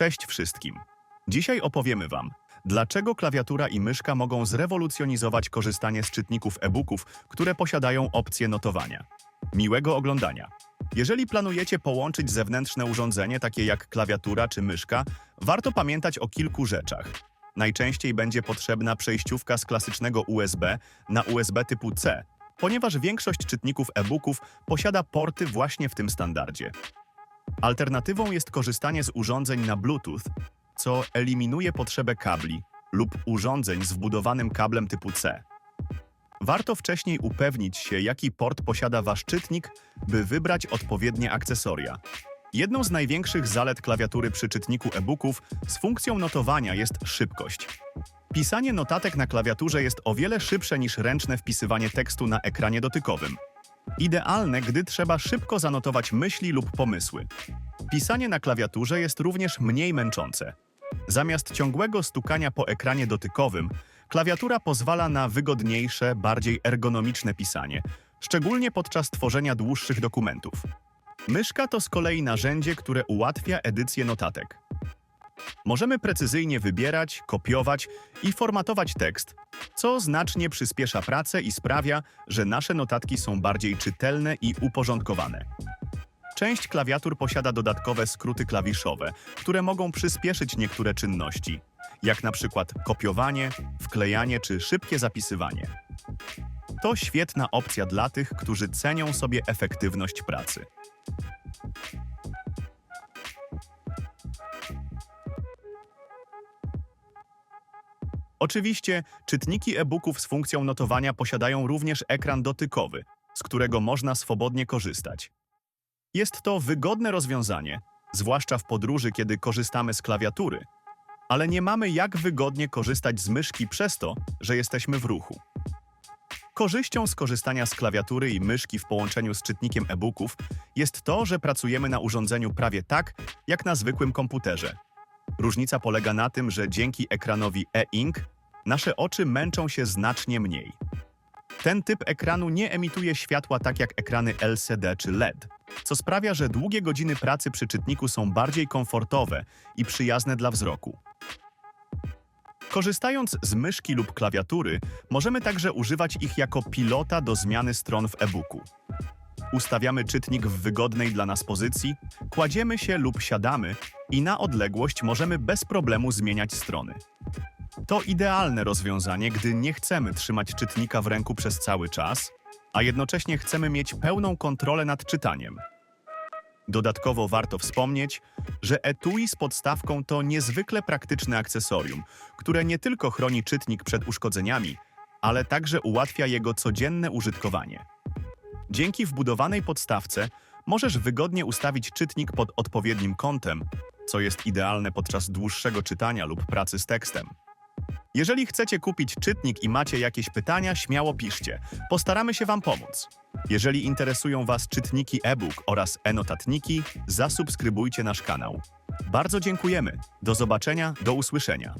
Cześć wszystkim. Dzisiaj opowiemy Wam, dlaczego klawiatura i myszka mogą zrewolucjonizować korzystanie z czytników e-booków, które posiadają opcję notowania. Miłego oglądania. Jeżeli planujecie połączyć zewnętrzne urządzenie, takie jak klawiatura czy myszka, warto pamiętać o kilku rzeczach. Najczęściej będzie potrzebna przejściówka z klasycznego USB na USB typu C, ponieważ większość czytników e-booków posiada porty właśnie w tym standardzie. Alternatywą jest korzystanie z urządzeń na Bluetooth, co eliminuje potrzebę kabli lub urządzeń z wbudowanym kablem typu C. Warto wcześniej upewnić się, jaki port posiada wasz czytnik, by wybrać odpowiednie akcesoria. Jedną z największych zalet klawiatury przy czytniku e-booków z funkcją notowania jest szybkość. Pisanie notatek na klawiaturze jest o wiele szybsze niż ręczne wpisywanie tekstu na ekranie dotykowym. Idealne, gdy trzeba szybko zanotować myśli lub pomysły. Pisanie na klawiaturze jest również mniej męczące. Zamiast ciągłego stukania po ekranie dotykowym, klawiatura pozwala na wygodniejsze, bardziej ergonomiczne pisanie, szczególnie podczas tworzenia dłuższych dokumentów. Myszka to z kolei narzędzie, które ułatwia edycję notatek. Możemy precyzyjnie wybierać, kopiować i formatować tekst, co znacznie przyspiesza pracę i sprawia, że nasze notatki są bardziej czytelne i uporządkowane. Część klawiatur posiada dodatkowe skróty klawiszowe, które mogą przyspieszyć niektóre czynności, jak na przykład kopiowanie, wklejanie czy szybkie zapisywanie. To świetna opcja dla tych, którzy cenią sobie efektywność pracy. Oczywiście, czytniki e-booków z funkcją notowania posiadają również ekran dotykowy, z którego można swobodnie korzystać. Jest to wygodne rozwiązanie, zwłaszcza w podróży, kiedy korzystamy z klawiatury, ale nie mamy jak wygodnie korzystać z myszki przez to, że jesteśmy w ruchu. Korzyścią z korzystania z klawiatury i myszki w połączeniu z czytnikiem e-booków jest to, że pracujemy na urządzeniu prawie tak, jak na zwykłym komputerze. Różnica polega na tym, że dzięki ekranowi e-ink nasze oczy męczą się znacznie mniej. Ten typ ekranu nie emituje światła tak jak ekrany LCD czy LED, co sprawia, że długie godziny pracy przy czytniku są bardziej komfortowe i przyjazne dla wzroku. Korzystając z myszki lub klawiatury, możemy także używać ich jako pilota do zmiany stron w e-booku. Ustawiamy czytnik w wygodnej dla nas pozycji, kładziemy się lub siadamy i na odległość możemy bez problemu zmieniać strony. To idealne rozwiązanie, gdy nie chcemy trzymać czytnika w ręku przez cały czas, a jednocześnie chcemy mieć pełną kontrolę nad czytaniem. Dodatkowo warto wspomnieć, że etui z podstawką to niezwykle praktyczne akcesorium, które nie tylko chroni czytnik przed uszkodzeniami, ale także ułatwia jego codzienne użytkowanie. Dzięki wbudowanej podstawce możesz wygodnie ustawić czytnik pod odpowiednim kątem, co jest idealne podczas dłuższego czytania lub pracy z tekstem. Jeżeli chcecie kupić czytnik i macie jakieś pytania, śmiało piszcie. Postaramy się Wam pomóc. Jeżeli interesują Was czytniki e-book oraz e-notatniki, zasubskrybujcie nasz kanał. Bardzo dziękujemy. Do zobaczenia, do usłyszenia.